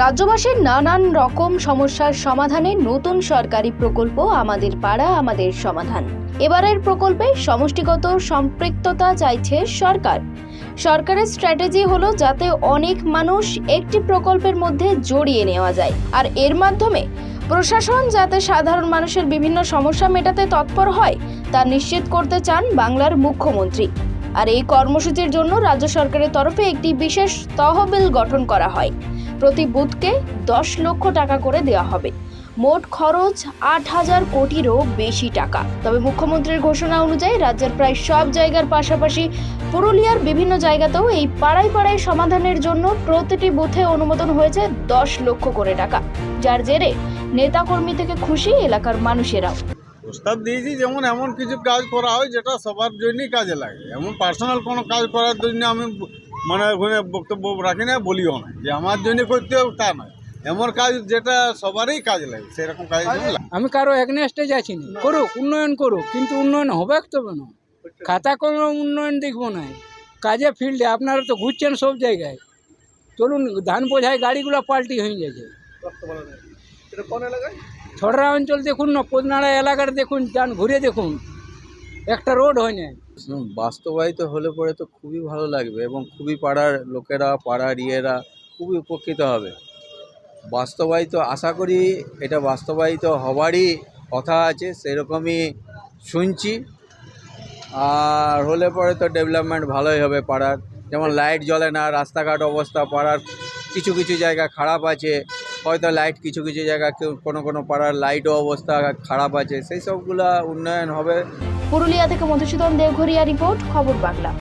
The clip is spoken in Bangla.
রাজ্যবাসীর নানান রকম সমস্যার সমাধানে নতুন সরকারি প্রকল্প আমাদের পাড়া, আমাদের সমাধান। এবারের প্রকল্পে সমষ্টিগত সম্পৃক্ততা চাইছে সরকার। সরকারের স্ট্র্যাটেজি হলো যাতে অনেক মানুষ একটি প্রকল্পের মধ্যে জড়িয়ে নেওয়া যায়। আর এর মাধ্যমে প্রশাসন যাতে সাধারণ মানুষের বিভিন্ন সমস্যা মেটাতে তৎপর হয়, তা নিশ্চিত করতে চান বাংলার মুখ্যমন্ত্রী। আর এই কর্মসূচির জন্য রাজ্য সরকারের তরফে একটি বিশেষ তহবিল গঠন করা হয়। প্রতি বুথকে দশ লক্ষ টাকা করে দেওয়া হবে। মোট খরচ আট হাজার কোটিরও বেশি টাকা। তবে মুখ্যমন্ত্রীর ঘোষণা অনুযায়ী রাজ্যের প্রায় সব জায়গার পাশাপাশি পুরুলিয়ার বিভিন্ন জায়গাতেও এই পাড়ায় পাড়ায় সমাধানের জন্য প্রতিটি বুথে অনুমোদন হয়েছে দশ লক্ষ করে টাকা। যার জেরে নেতাকর্মী থেকে খুশি এলাকার মানুষেরাও। প্রস্তাব দিয়েছি যেমন এমন কিছু কাজ করা হয় যেটা সবার জন্যই কাজে লাগে। এমন পার্সোনাল কোনো কাজ করার জন্য আমি মানে ওখানে বক্তব্য রাখি না বলিও না। যে আমার জন্য করতে হবে তা নয়। এমন কাজ যেটা সবারই কাজে লাগে সেরকম কাজ আমি কারও এগনেস্টে যাচ্ছি না। করুক উন্নয়ন করুক কিন্তু উন্নয়ন হবে তবে না খাতা কোনো উন্নয়ন দেখব না। কাজে ফিল্ডে আপনারা তো ঘুরছেন সব জায়গায়। চলুন ধান বোঝায় গাড়িগুলো পাল্টি হয়ে গেছে। ছড়রা অঞ্চল দেখুন না পোদনাড়া এলাকার দেখুন যান ঘুরে দেখুন। একটা রোড হয় না। হুম, বাস্তবায়িত হলে পরে তো খুবই ভালো লাগবে এবং খুবই পাড়ার লোকেরা, পাড়ার ইয়েরা খুবই উপকৃত হবে। বাস্তবায়িত, আশা করি এটা বাস্তবায়িত হবারই কথা আছে, সেরকমই শুনছি। আর হলে পরে তো ডেভেলপমেন্ট ভালোই হবে পাড়ার। যেমন লাইট জ্বলে না, রাস্তাঘাট অবস্থা, পাড়ার কিছু কিছু জায়গা খারাপ আছে হয়তো লাইট কিছু কিছু জায়গা কেউ কোনো কোনো পাড়ার লাইটও অবস্থা খারাপ আছে, সেই সবগুলা উন্নয়ন হবে। পুরুলিয়া থেকে মধুসূদন দেবঘরিয়া রিপোর্ট, খবর বাংলা।